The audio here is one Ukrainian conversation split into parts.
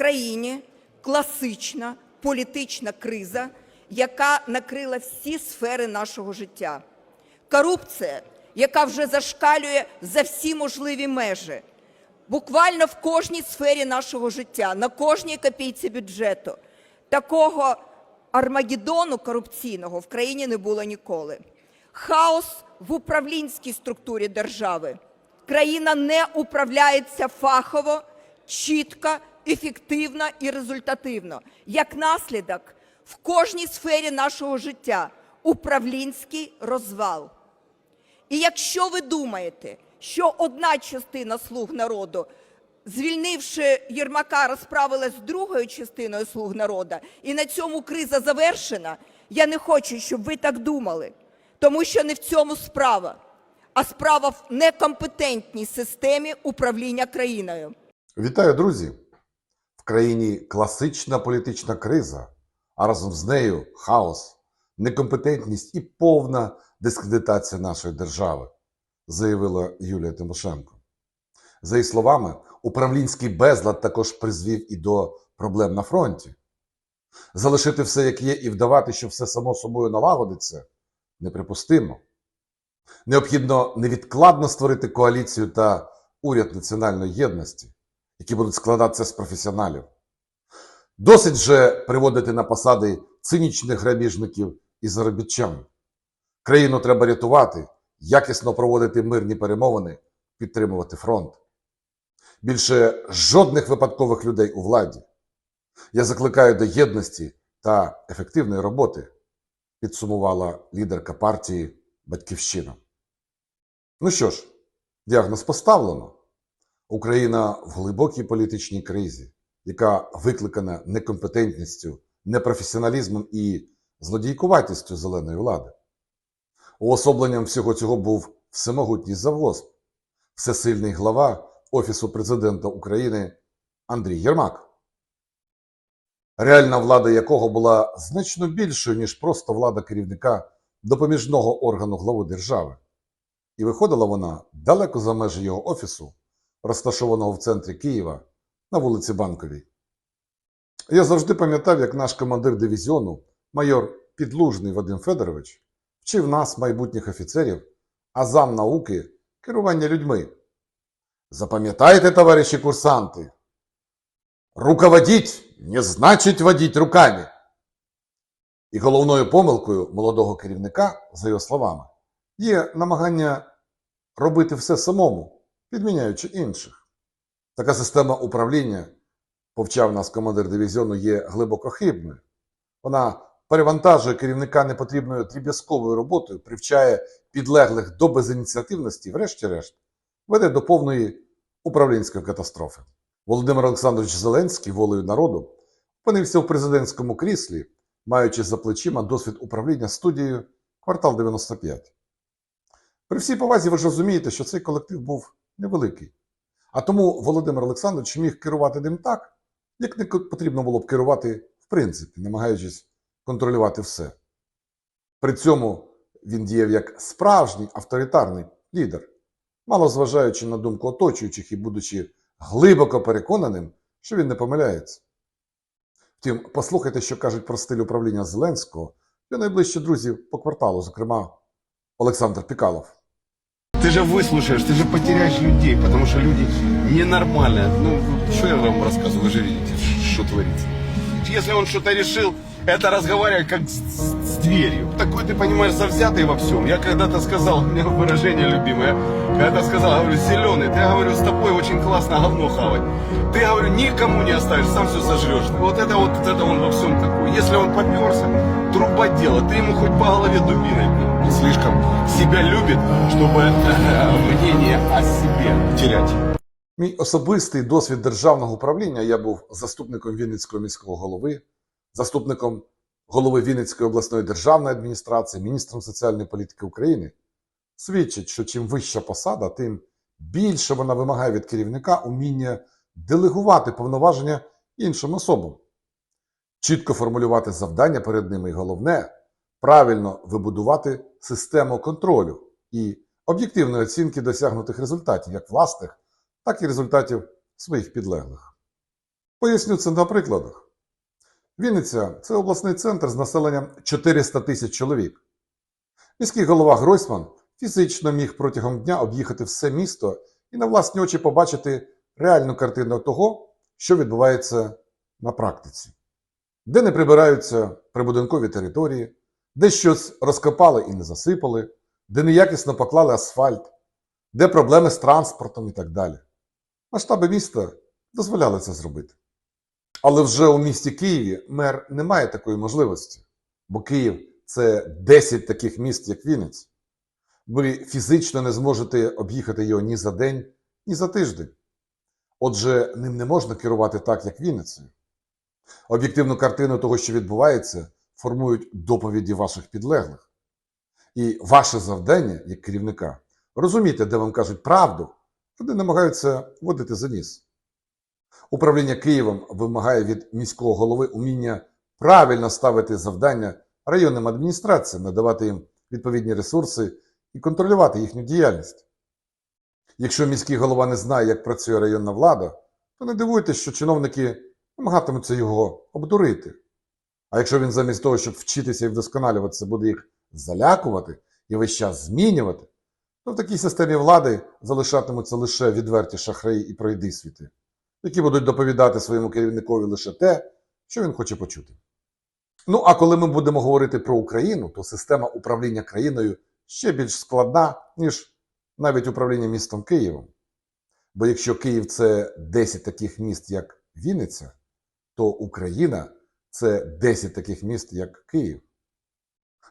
країні класична політична криза, яка накрила всі сфери нашого життя. Корупція, яка вже зашкалює за всі можливі межі, буквально в кожній сфері нашого життя, на кожній копійці бюджету. Такого армагеддону корупційного в країні не було ніколи. Хаос в управлінській структурі держави. Країна не управляється фахово, чітко, ефективно і результативно. Як наслідок, в кожній сфері нашого життя управлінський розвал. І якщо ви думаєте, що одна частина слуг народу, звільнивши Єрмака, розправилась з другою частиною слуг народу, і на цьому криза завершена, я не хочу, щоб ви так думали. Тому що не в цьому справа, а справа в некомпетентній системі управління країною. Вітаю, друзі! Країні класична політична криза, а разом з нею хаос, некомпетентність і повна дискредитація нашої держави, заявила Юлія Тимошенко. За її словами, управлінський безлад також призвів і до проблем на фронті. Залишити все як є і вдавати, що все само собою налагодиться, неприпустимо. Необхідно невідкладно створити коаліцію та уряд національної єдності які будуть складатися з професіоналів. Досить же приводити на посади цинічних грабіжників і заробітчан. Країну треба рятувати, якісно проводити мирні перемовини, підтримувати фронт. Більше жодних випадкових людей у владі. Я закликаю до єдності та ефективної роботи, підсумувала лідерка партії Батьківщина. Ну що ж, діагноз поставлено. Україна в глибокій політичній кризі, яка викликана некомпетентністю, непрофесіоналізмом і злодійкуватістю зеленої влади. Уособленням всього цього був всемогутній завгосп, всесильний глава Офісу президента України Андрій Єрмак, реальна влада якого була значно більшою, ніж просто влада керівника допоміжного органу глави держави. І виходила вона далеко за межі його офісу розташованого в центрі Києва на вулиці Банковій. Я завжди пам'ятав, як наш командир дивізіону, майор Підлужний Вадим Федорович, вчив нас, майбутніх офіцерів, азам науки керування людьми. Запам'ятайте, товариші курсанти, руководіть не значить водіть руками. І головною помилкою молодого керівника, за його словами, є намагання робити все самому підміняючи інших. Така система управління, повчав нас командир дивізіону, є глибоко хибною. Вона перевантажує керівника непотрібною дріб'язковою роботою, привчає підлеглих до безініціативності, врешті-решт, веде до повної управлінської катастрофи. Володимир Олександрович Зеленський волею народу опинився в президентському кріслі, маючи за плечима досвід управління студією квартал 95. При всій повазі ви ж розумієте, що цей колектив був невеликий. А тому Володимир Олександрович міг керувати ним так, як не потрібно було б керувати в принципі, намагаючись контролювати все. При цьому він діяв як справжній авторитарний лідер, мало зважаючи на думку оточуючих і будучи глибоко переконаним, що він не помиляється. Втім, послухайте, що кажуть про стиль управління Зеленського для найближчих друзів по кварталу, зокрема Олександр Пікалов. Ты же выслушаешь, ты же потеряешь людей, потому что люди ненормальные. Ну, что я вам рассказываю, вы же видите, что творится. Если он что-то решил, это разговаривать как с, с- с дверью. Такой, ты понимаешь, завзятый во всем. Я когда-то сказал, у меня выражение любимое, когда сказал, говорю, зеленый, ты, говорю, с тобой очень классно говно хавать. Ты, говорю, никому не оставишь, сам все сожрешь. Вот это вот, это он во всем такой. Если он поперся, труба дело, ты ему хоть по голове дубиной. бей. Он слишком себя любит, чтобы э, мнение о себе терять. Мій особистий досвід державного управління я був заступником Вінницького міського голови, Заступником голови Вінницької обласної державної адміністрації, міністром соціальної політики України. Свідчить, що чим вища посада, тим більше вона вимагає від керівника уміння делегувати повноваження іншим особам, чітко формулювати завдання перед ними і головне правильно вибудувати систему контролю і об'єктивної оцінки досягнутих результатів, як власних, так і результатів своїх підлеглих. Поясню це на прикладах. Вінниця це обласний центр з населенням 400 тисяч чоловік. Міський голова Гройсман фізично міг протягом дня об'їхати все місто і на власні очі побачити реальну картину того, що відбувається на практиці, де не прибираються прибудинкові території, де щось розкопали і не засипали, де неякісно поклали асфальт, де проблеми з транспортом і так далі. Масштаби міста дозволяли це зробити. Але вже у місті Києві мер не має такої можливості, бо Київ це 10 таких міст, як Вінниця. Ви фізично не зможете об'їхати його ні за день, ні за тиждень. Отже, ним не можна керувати так, як Вінницею. Об'єктивну картину того, що відбувається, формують доповіді ваших підлеглих. І ваше завдання, як керівника, розуміти, де вам кажуть правду, де намагаються водити за ніс. Управління Києвом вимагає від міського голови уміння правильно ставити завдання районним адміністраціям, надавати їм відповідні ресурси і контролювати їхню діяльність. Якщо міський голова не знає, як працює районна влада, то не дивуйтесь, що чиновники намагатимуться його обдурити. А якщо він замість того, щоб вчитися і вдосконалюватися, буде їх залякувати і весь час змінювати, то в такій системі влади залишатимуться лише відверті шахраї і пройдисвіти, які будуть доповідати своєму керівникові лише те, що він хоче почути. Ну а коли ми будемо говорити про Україну, то система управління країною ще більш складна, ніж навіть управління містом Києвом. Бо якщо Київ це 10 таких міст, як Вінниця, то Україна це 10 таких міст, як Київ.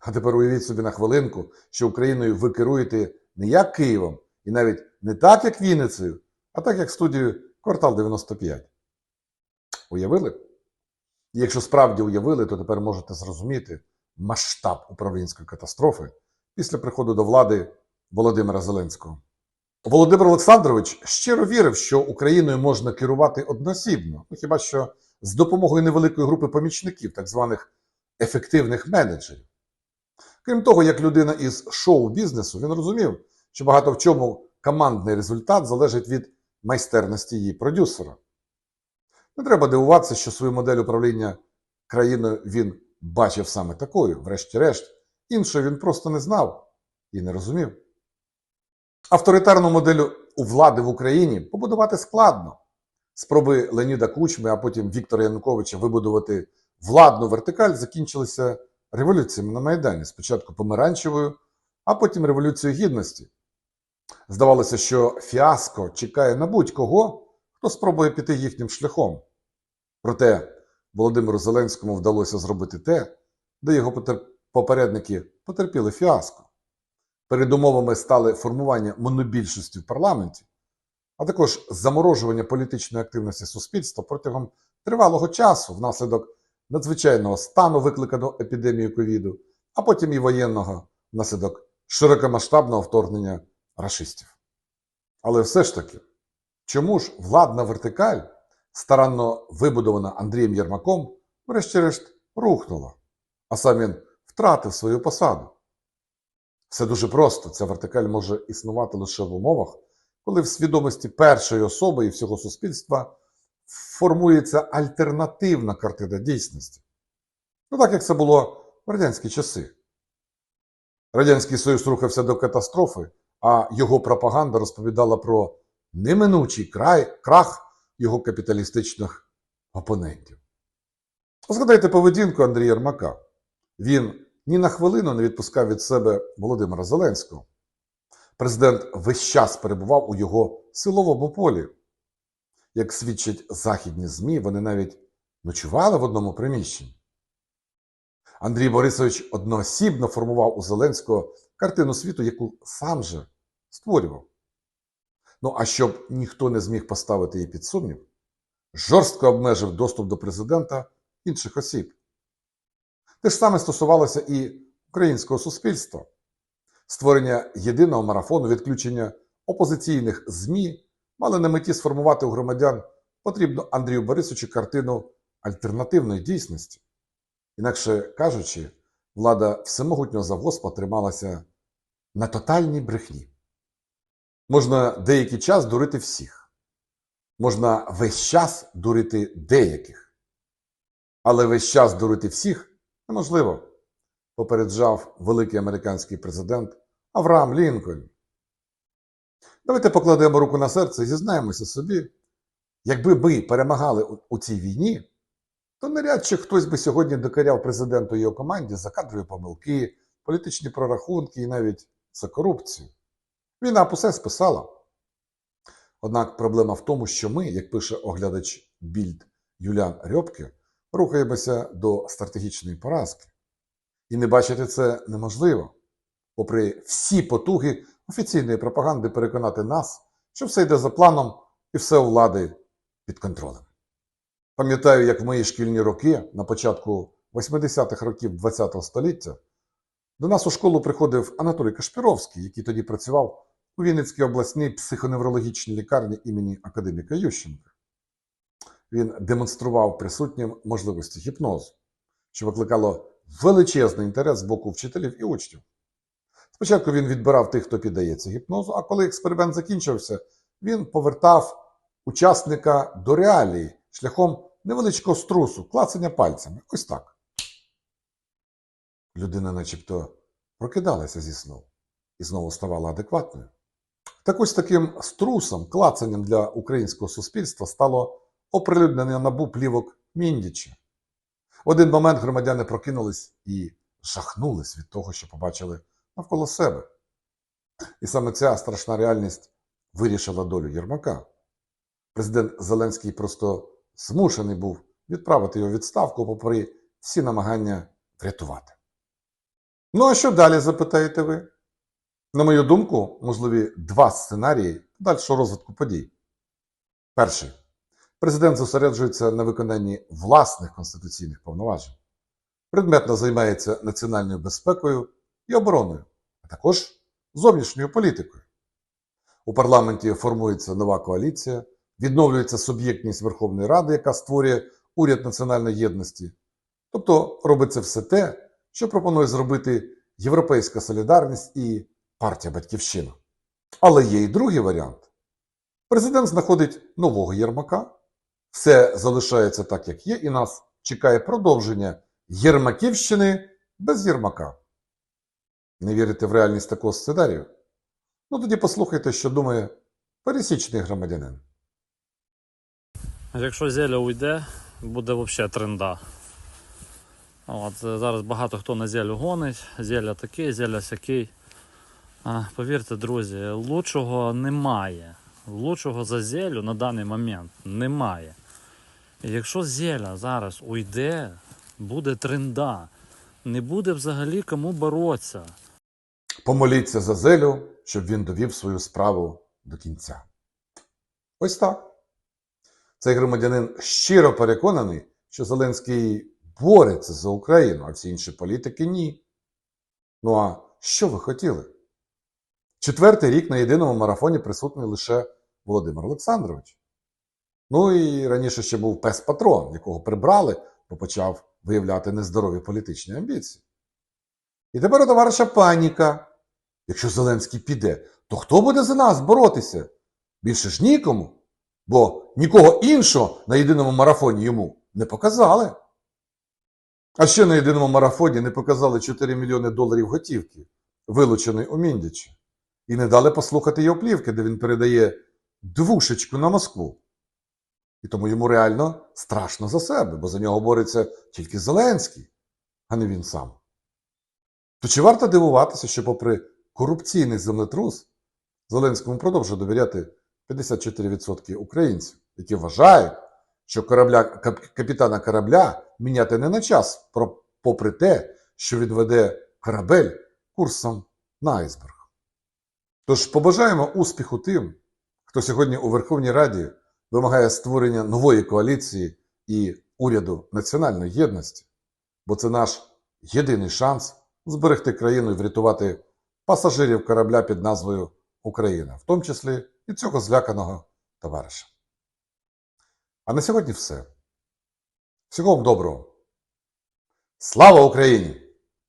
А тепер уявіть собі на хвилинку, що Україною ви керуєте не як Києвом, і навіть не так, як Вінницею, а так, як студією квартал 95. Уявили? І якщо справді уявили, то тепер можете зрозуміти масштаб управлінської катастрофи після приходу до влади Володимира Зеленського. Володимир Олександрович щиро вірив, що Україною можна керувати одноосібно, ну хіба що з допомогою невеликої групи помічників, так званих ефективних менеджерів. Крім того, як людина із шоу-бізнесу, він розумів, що багато в чому командний результат залежить від майстерності її продюсера. Не треба дивуватися, що свою модель управління країною він бачив саме такою, врешті-решт. Іншої він просто не знав і не розумів. Авторитарну модель у влади в Україні побудувати складно. Спроби Леоніда Кучми, а потім Віктора Януковича вибудувати владну вертикаль закінчилися революціями на Майдані. Спочатку помаранчевою, а потім Революцією Гідності. Здавалося, що фіаско чекає на будь-кого, хто спробує піти їхнім шляхом. Проте Володимиру Зеленському вдалося зробити те, де його попередники потерпіли фіаско. Передумовами стали формування монобільшості в парламенті, а також заморожування політичної активності суспільства протягом тривалого часу внаслідок надзвичайного стану, викликаного епідемією ковіду, а потім і воєнного внаслідок широкомасштабного вторгнення рашистів. Але все ж таки, чому ж владна вертикаль, старанно вибудована Андрієм Єрмаком, врешті-решт рухнула, а сам він втратив свою посаду? Все дуже просто. Ця вертикаль може існувати лише в умовах, коли в свідомості першої особи і всього суспільства формується альтернативна картина дійсності. Ну так як це було в радянські часи. Радянський Союз рухався до катастрофи, а його пропаганда розповідала про неминучий край, крах його капіталістичних опонентів. Згадайте поведінку Андрія Єрмака. Він ні на хвилину не відпускав від себе Володимира Зеленського. Президент весь час перебував у його силовому полі. Як свідчать західні ЗМІ, вони навіть ночували в одному приміщенні. Андрій Борисович одноосібно формував у Зеленського картину світу, яку сам же створював. Ну а щоб ніхто не зміг поставити її під сумнів, жорстко обмежив доступ до президента інших осіб. Те ж саме стосувалося і українського суспільства. Створення єдиного марафону, відключення опозиційних ЗМІ мали на меті сформувати у громадян потрібну Андрію Борисовичу картину альтернативної дійсності. Інакше кажучи, влада всемогутнього завгоспа трималася на тотальній брехні. Можна деякий час дурити всіх. Можна весь час дурити деяких, але весь час дурити всіх неможливо, попереджав великий американський президент Авраам Лінкольн. Давайте покладемо руку на серце і зізнаємося собі, якби ми перемагали у- цій війні, то навряд чи хтось би сьогодні докоряв президенту його команді за кадрові помилки, політичні прорахунки і навіть за корупцію. Війна б усе списала. Однак проблема в тому, що ми, як пише оглядач Більд Юлян Рьобке, рухаємося до стратегічної поразки. І не бачити це неможливо, попри всі потуги офіційної пропаганди переконати нас, що все йде за планом і все у влади під контролем. Пам'ятаю, як в мої шкільні роки, на початку 80-х років ХХ століття, до нас у школу приходив Анатолій Кашпіровський, який тоді працював у Вінницькій обласній психоневрологічній лікарні імені академіка Ющенка. Він демонстрував присутнім можливості гіпнозу, що викликало величезний інтерес з боку вчителів і учнів. Спочатку він відбирав тих, хто піддається гіпнозу, а коли експеримент закінчився, він повертав учасника до реалії шляхом невеличкого струсу, клацання пальцями. Ось так. Людина начебто прокидалася зі сну і знову ставала адекватною. Так ось таким струсом, клацанням для українського суспільства стало оприлюднення набу плівок Міндіча. В один момент громадяни прокинулись і жахнулись від того, що побачили навколо себе. І саме ця страшна реальність вирішила долю Єрмака. Президент Зеленський просто змушений був відправити його відставку, попри всі намагання врятувати. Ну а що далі, запитаєте ви? На мою думку, можливі два сценарії подальшого розвитку подій. Перший. Президент зосереджується на виконанні власних конституційних повноважень. Предметно займається національною безпекою і обороною, а також зовнішньою політикою. У парламенті формується нова коаліція, відновлюється суб'єктність Верховної Ради, яка створює уряд національної єдності. Тобто робиться все те, що пропонує зробити Європейська солідарність і партія Батьківщина. Але є і другий варіант. Президент знаходить нового Єрмака, все залишається так, як є, і нас чекає продовження Єрмаківщини без Єрмака. Не вірите в реальність такого сценарію? Ну тоді послухайте, що думає пересічний громадянин. Якщо зеля уйде, буде взагалі тренда. От, е, зараз багато хто на зелю гонить, зеля такий, зеля сякий. А, повірте, друзі, лучшого немає. Лучшого за зелю на даний момент немає. І якщо зеля зараз уйде, буде тренда. Не буде взагалі кому боротися. Помоліться за Зелю, щоб він довів свою справу до кінця. Ось так. Цей громадянин щиро переконаний, що Зеленський бореться за Україну, а всі інші політики ні. Ну а що ви хотіли? Четвертий рік на єдиному марафоні присутній лише Володимир Олександрович. Ну і раніше ще був пес Патрон, якого прибрали, бо почав виявляти нездорові політичні амбіції. І тепер у товариша паніка. Якщо Зеленський піде, то хто буде за нас боротися? Більше ж нікому, бо нікого іншого на єдиному марафоні йому не показали. А ще на єдиному марафоні не показали 4 мільйони доларів готівки, вилученої у Міндічі, і не дали послухати його плівки, де він передає двушечку на Москву. І тому йому реально страшно за себе, бо за нього бореться тільки Зеленський, а не він сам. То чи варто дивуватися, що, попри корупційний землетрус, Зеленському продовжує довіряти 54% українців, які вважають, що корабля, капітана корабля міняти не на час, попри те, що він веде корабель курсом на айсберг. Тож побажаємо успіху тим, хто сьогодні у Верховній Раді вимагає створення нової коаліції і уряду національної єдності, бо це наш єдиний шанс зберегти країну і врятувати пасажирів корабля під назвою Україна, в тому числі і цього зляканого товариша. А на сьогодні все. Всього вам доброго. Слава Україні!